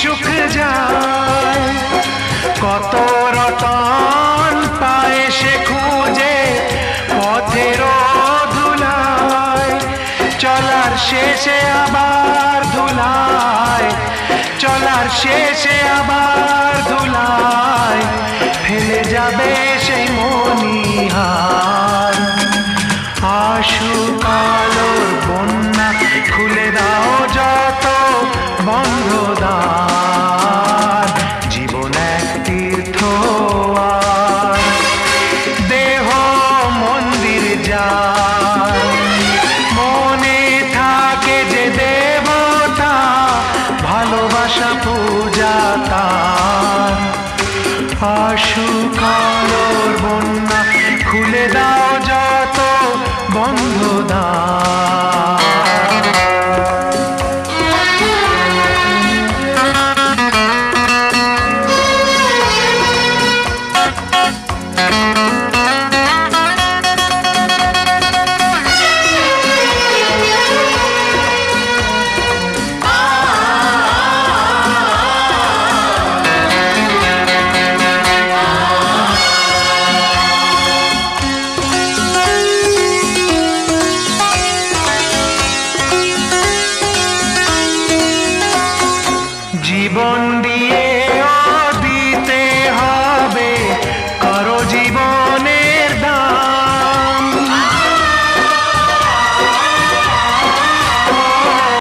সুখ যায়। কত রতন পায় সে খুঁজে পথের ধুলায় চলার শেষে আবার ধুলায়। চলার শেষে আবার ধুলায়। ফেলে যাবে সেই মনি খুলে দাও জীবন